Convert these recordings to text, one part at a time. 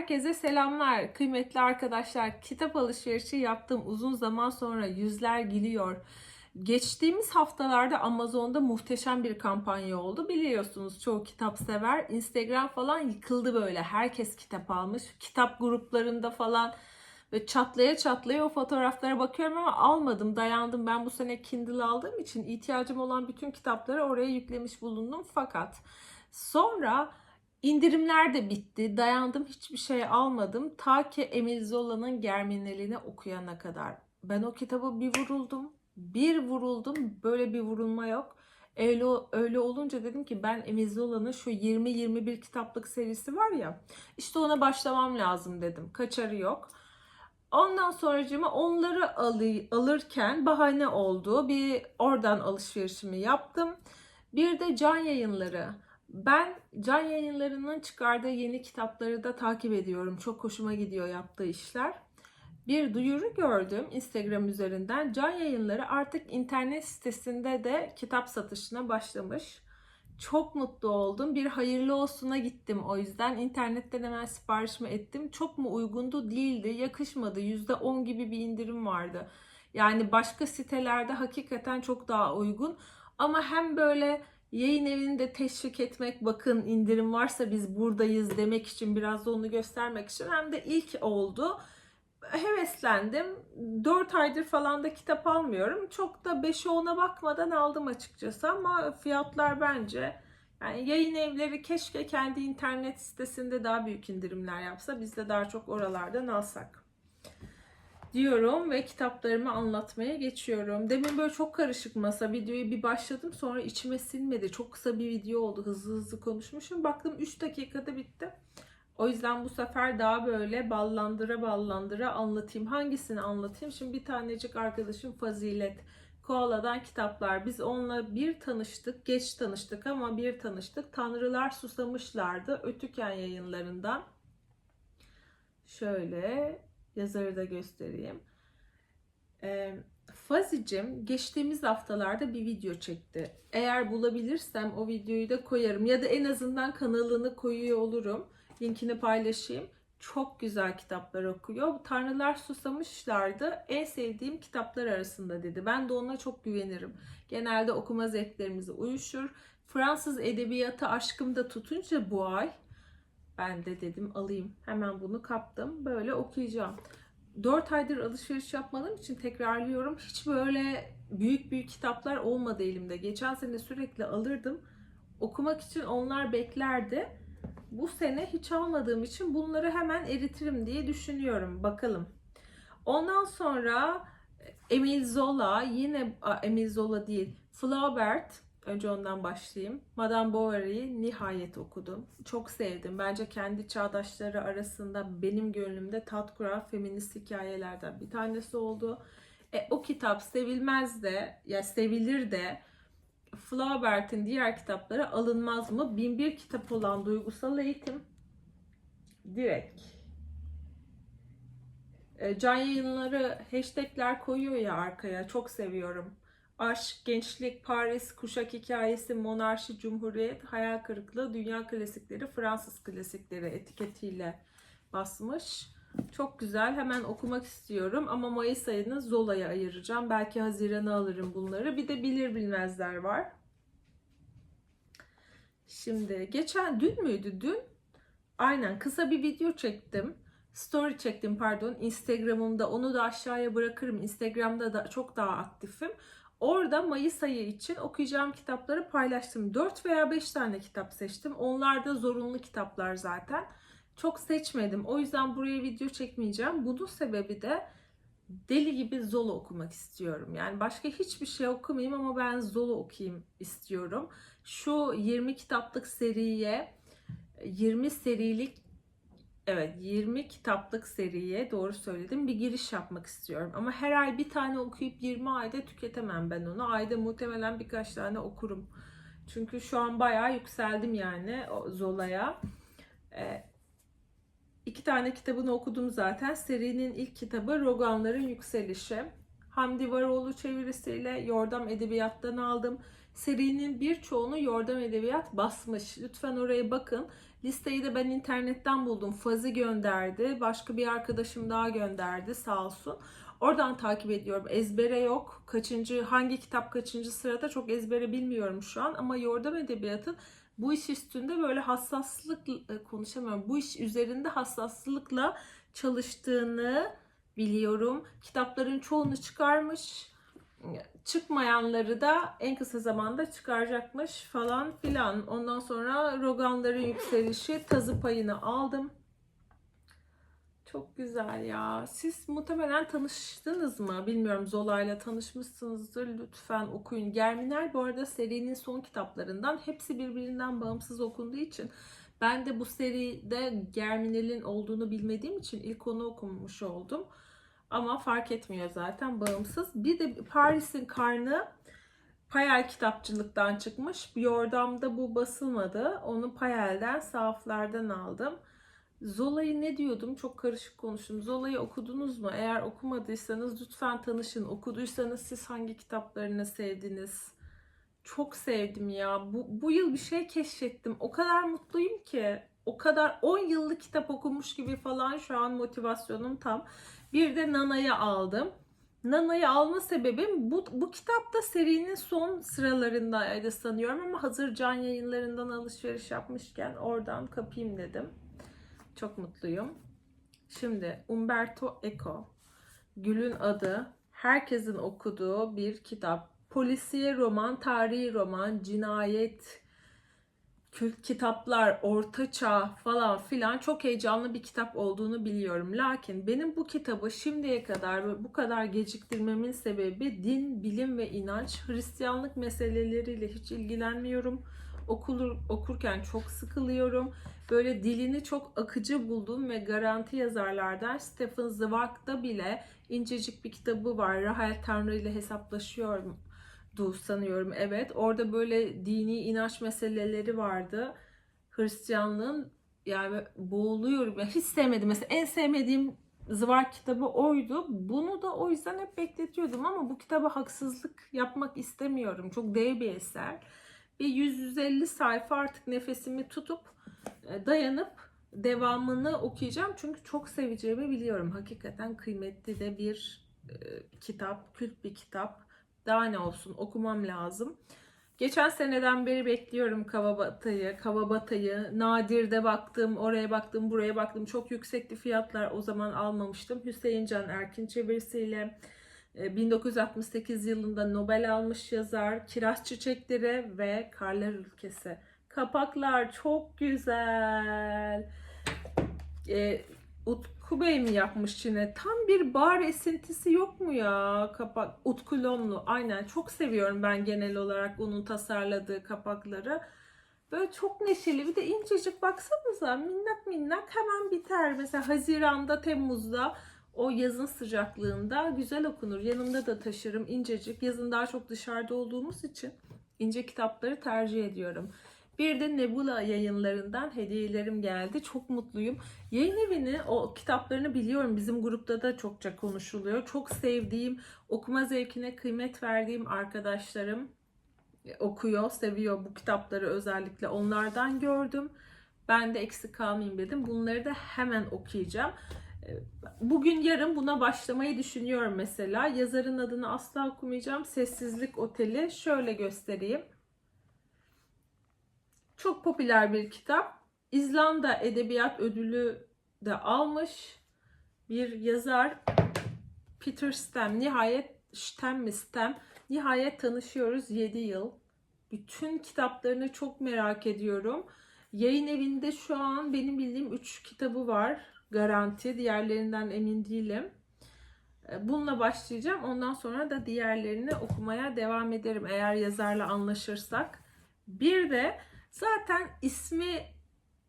Herkese selamlar. Kıymetli arkadaşlar, kitap alışverişi yaptım. Uzun zaman sonra yüzler gülüyor. Geçtiğimiz haftalarda Amazon'da muhteşem bir kampanya oldu. Biliyorsunuz çoğu kitap sever. Instagram falan yıkıldı böyle. Herkes kitap almış. Kitap gruplarında falan ve çatlaya çatlaya o fotoğraflara bakıyorum ama almadım, dayandım. Ben bu sene Kindle aldığım için ihtiyacım olan bütün kitapları oraya yüklemiş bulundum. Fakat sonra indirimler de bitti. Dayandım, hiçbir şey almadım. Ta ki Emil Zola'nın Germinal'ini okuyana kadar. Ben o kitabı bir vuruldum. Bir vuruldum. Böyle bir vurulma yok. Öyle, öyle olunca dedim ki ben Emil Zola'nın şu 20-21 kitaplık serisi var ya işte ona başlamam lazım dedim. Kaçarı yok. Ondan sonracığıma onları alı- alırken bahane oldu. Bir oradan alışverişimi yaptım. Bir de can yayınları. Ben can yayınlarının çıkardığı yeni kitapları da takip ediyorum. Çok hoşuma gidiyor yaptığı işler. Bir duyuru gördüm Instagram üzerinden. Can yayınları artık internet sitesinde de kitap satışına başlamış. Çok mutlu oldum. Bir hayırlı olsuna gittim o yüzden. internetten hemen siparişimi ettim. Çok mu uygundu? Değildi. Yakışmadı. %10 gibi bir indirim vardı. Yani başka sitelerde hakikaten çok daha uygun. Ama hem böyle yayın evini de teşvik etmek, bakın indirim varsa biz buradayız demek için biraz da onu göstermek için hem de ilk oldu. Heveslendim. 4 aydır falan da kitap almıyorum. Çok da 5'e 10'a bakmadan aldım açıkçası ama fiyatlar bence yani yayın evleri keşke kendi internet sitesinde daha büyük indirimler yapsa biz de daha çok oralardan alsak diyorum ve kitaplarımı anlatmaya geçiyorum. Demin böyle çok karışık masa videoyu bir başladım sonra içime sinmedi. Çok kısa bir video oldu. Hızlı hızlı konuşmuşum. Baktım 3 dakikada bitti. O yüzden bu sefer daha böyle ballandıra ballandıra anlatayım. Hangisini anlatayım? Şimdi bir tanecik arkadaşım Fazilet. Koala'dan kitaplar. Biz onunla bir tanıştık. Geç tanıştık ama bir tanıştık. Tanrılar Susamışlardı. Ötüken yayınlarından. Şöyle yazarı da göstereyim. Ee, Fazicim geçtiğimiz haftalarda bir video çekti. Eğer bulabilirsem o videoyu da koyarım ya da en azından kanalını koyuyor olurum. Linkini paylaşayım. Çok güzel kitaplar okuyor. Tanrılar Susamışlardı. En sevdiğim kitaplar arasında dedi. Ben de ona çok güvenirim. Genelde okuma zevklerimiz uyuşur. Fransız edebiyatı aşkım da tutunca bu ay ben de dedim alayım. Hemen bunu kaptım. Böyle okuyacağım. 4 aydır alışveriş yapmadığım için tekrarlıyorum. Hiç böyle büyük büyük kitaplar olmadı elimde. Geçen sene sürekli alırdım. Okumak için onlar beklerdi. Bu sene hiç almadığım için bunları hemen eritirim diye düşünüyorum. Bakalım. Ondan sonra Emil Zola, yine Emil Zola değil, Flaubert, önce ondan başlayayım. Madame Bovary'i nihayet okudum. Çok sevdim. Bence kendi çağdaşları arasında benim gönlümde tat kuran feminist hikayelerden bir tanesi oldu. E, o kitap sevilmez de, ya sevilir de Flaubert'in diğer kitapları alınmaz mı? Binbir kitap olan duygusal eğitim direkt. E, Can yayınları hashtagler koyuyor ya arkaya. Çok seviyorum. Aşk, gençlik, Paris, kuşak hikayesi, monarşi, cumhuriyet, hayal kırıklığı, dünya klasikleri, Fransız klasikleri etiketiyle basmış. Çok güzel. Hemen okumak istiyorum ama Mayıs ayını Zola'ya ayıracağım. Belki Haziran'a alırım bunları. Bir de bilir bilmezler var. Şimdi geçen dün müydü? Dün aynen kısa bir video çektim. Story çektim pardon. Instagram'ımda onu da aşağıya bırakırım. Instagram'da da çok daha aktifim. Orada Mayıs ayı için okuyacağım kitapları paylaştım. 4 veya 5 tane kitap seçtim. Onlar da zorunlu kitaplar zaten. Çok seçmedim. O yüzden buraya video çekmeyeceğim. Bunun sebebi de deli gibi Zolo okumak istiyorum. Yani başka hiçbir şey okumayayım ama ben Zolo okuyayım istiyorum. Şu 20 kitaplık seriye 20 serilik Evet 20 kitaplık seriye doğru söyledim bir giriş yapmak istiyorum. Ama her ay bir tane okuyup 20 ayda tüketemem ben onu. Ayda muhtemelen birkaç tane okurum. Çünkü şu an bayağı yükseldim yani Zola'ya. Ee, iki tane kitabını okudum zaten. Serinin ilk kitabı Roganların Yükselişi. Hamdi Varoğlu çevirisiyle Yordam Edebiyat'tan aldım. Serinin birçoğunu Yordam Edebiyat basmış. Lütfen oraya bakın. Listeyi de ben internetten buldum. Fazi gönderdi. Başka bir arkadaşım daha gönderdi sağ olsun. Oradan takip ediyorum. Ezbere yok. Kaçıncı, hangi kitap kaçıncı sırada çok ezbere bilmiyorum şu an. Ama Yordam Edebiyat'ın bu iş üstünde böyle hassaslık e, konuşamıyorum. Bu iş üzerinde hassaslıkla çalıştığını biliyorum. Kitapların çoğunu çıkarmış. Çıkmayanları da en kısa zamanda çıkaracakmış falan filan. Ondan sonra Roganların yükselişi tazı payını aldım. Çok güzel ya. Siz muhtemelen tanıştınız mı? Bilmiyorum Zola'yla tanışmışsınızdır. Lütfen okuyun. Germinal bu arada serinin son kitaplarından. Hepsi birbirinden bağımsız okunduğu için ben de bu seride Germinal'in olduğunu bilmediğim için ilk onu okumuş oldum. Ama fark etmiyor zaten bağımsız. Bir de Paris'in Karnı Payel kitapçılıktan çıkmış. Yordam'da bu basılmadı. Onu Payel'den, sahaflardan aldım. Zola'yı ne diyordum? Çok karışık konuştum. Zola'yı okudunuz mu? Eğer okumadıysanız lütfen tanışın. Okuduysanız siz hangi kitaplarını sevdiniz? Çok sevdim ya. Bu, bu yıl bir şey keşfettim. O kadar mutluyum ki. O kadar 10 yıllık kitap okumuş gibi falan şu an motivasyonum tam. Bir de Nana'yı aldım. Nana'yı alma sebebim bu, bu kitapta serinin son sıralarındaydı sanıyorum ama hazır can yayınlarından alışveriş yapmışken oradan kapayım dedim. Çok mutluyum. Şimdi Umberto Eco, Gül'ün adı, herkesin okuduğu bir kitap. Polisiye roman, tarihi roman, cinayet, kitaplar, orta çağ falan filan çok heyecanlı bir kitap olduğunu biliyorum. Lakin benim bu kitabı şimdiye kadar ve bu kadar geciktirmemin sebebi din, bilim ve inanç. Hristiyanlık meseleleriyle hiç ilgilenmiyorum. Okulur, okurken çok sıkılıyorum. Böyle dilini çok akıcı buldum ve garanti yazarlardan Stephen Zweig'da bile incecik bir kitabı var. Rahel Tanrı ile hesaplaşıyorum Du sanıyorum evet. Orada böyle dini inanç meseleleri vardı. Hristiyanlığın yani boğuluyorum. Yani hiç sevmedim. Mesela en sevmediğim Zıvar kitabı oydu. Bunu da o yüzden hep bekletiyordum ama bu kitaba haksızlık yapmak istemiyorum. Çok dev bir eser. Bir 100-150 sayfa artık nefesimi tutup e, dayanıp devamını okuyacağım. Çünkü çok seveceğimi biliyorum. Hakikaten kıymetli de bir e, kitap, kült bir kitap. Daha ne olsun okumam lazım. Geçen seneden beri bekliyorum Kavabata'yı, Kavabata'yı. Nadir'de baktım, oraya baktım, buraya baktım. Çok yüksekti fiyatlar. O zaman almamıştım. Hüseyin Can Erkin çevirisiyle 1968 yılında Nobel almış yazar. Kiraz Çiçekleri ve Karlar Ülkesi. Kapaklar çok güzel. E, Utku Bey mi yapmış Çin'e? Tam bir bar esintisi yok mu ya? Kapak Utku Lomlu. Aynen çok seviyorum ben genel olarak onun tasarladığı kapakları. Böyle çok neşeli bir de incecik baksanıza minnak minnak hemen biter. Mesela Haziran'da, Temmuz'da o yazın sıcaklığında güzel okunur. Yanımda da taşırım incecik. Yazın daha çok dışarıda olduğumuz için ince kitapları tercih ediyorum. Bir de Nebula yayınlarından hediyelerim geldi. Çok mutluyum. Yayın evini, o kitaplarını biliyorum. Bizim grupta da çokça konuşuluyor. Çok sevdiğim, okuma zevkine kıymet verdiğim arkadaşlarım okuyor, seviyor bu kitapları özellikle. Onlardan gördüm. Ben de eksik kalmayayım dedim. Bunları da hemen okuyacağım. Bugün yarın buna başlamayı düşünüyorum mesela. Yazarın adını asla okumayacağım. Sessizlik Oteli. Şöyle göstereyim. Çok popüler bir kitap. İzlanda Edebiyat Ödülü de almış bir yazar Peter Stem. Nihayet Stem mi Stem? Nihayet tanışıyoruz 7 yıl. Bütün kitaplarını çok merak ediyorum. Yayın evinde şu an benim bildiğim 3 kitabı var. Garanti. Diğerlerinden emin değilim. Bununla başlayacağım. Ondan sonra da diğerlerini okumaya devam ederim eğer yazarla anlaşırsak. Bir de Zaten ismi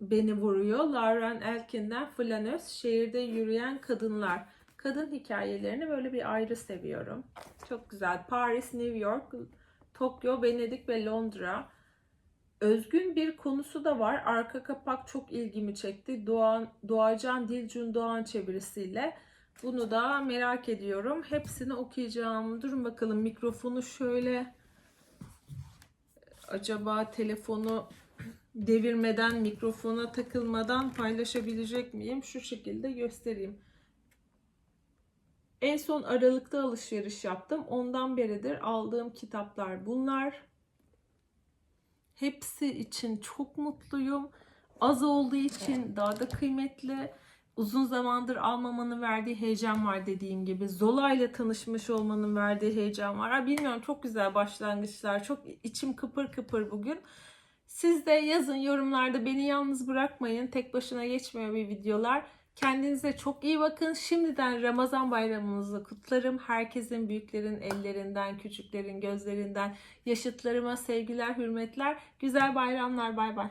beni vuruyor. Lauren Elkin'den Flanöz, Şehirde Yürüyen Kadınlar. Kadın hikayelerini böyle bir ayrı seviyorum. Çok güzel. Paris, New York, Tokyo, Venedik ve Londra. Özgün bir konusu da var. Arka kapak çok ilgimi çekti. Doğan, Doğacan Dilcun Doğan çevirisiyle. Bunu da merak ediyorum. Hepsini okuyacağım. Durun bakalım mikrofonu şöyle acaba telefonu devirmeden, mikrofona takılmadan paylaşabilecek miyim? Şu şekilde göstereyim. En son Aralık'ta alışveriş yaptım. Ondan beridir aldığım kitaplar bunlar. Hepsi için çok mutluyum. Az olduğu için daha da kıymetli. Uzun zamandır almamanın verdiği heyecan var dediğim gibi. Zola ile tanışmış olmanın verdiği heyecan var. Ha, bilmiyorum çok güzel başlangıçlar. Çok içim kıpır kıpır bugün. Siz de yazın yorumlarda beni yalnız bırakmayın. Tek başına geçmiyor bir videolar. Kendinize çok iyi bakın. Şimdiden Ramazan bayramınızı kutlarım. Herkesin büyüklerin ellerinden, küçüklerin gözlerinden, yaşıtlarıma sevgiler, hürmetler. Güzel bayramlar. Bay bay.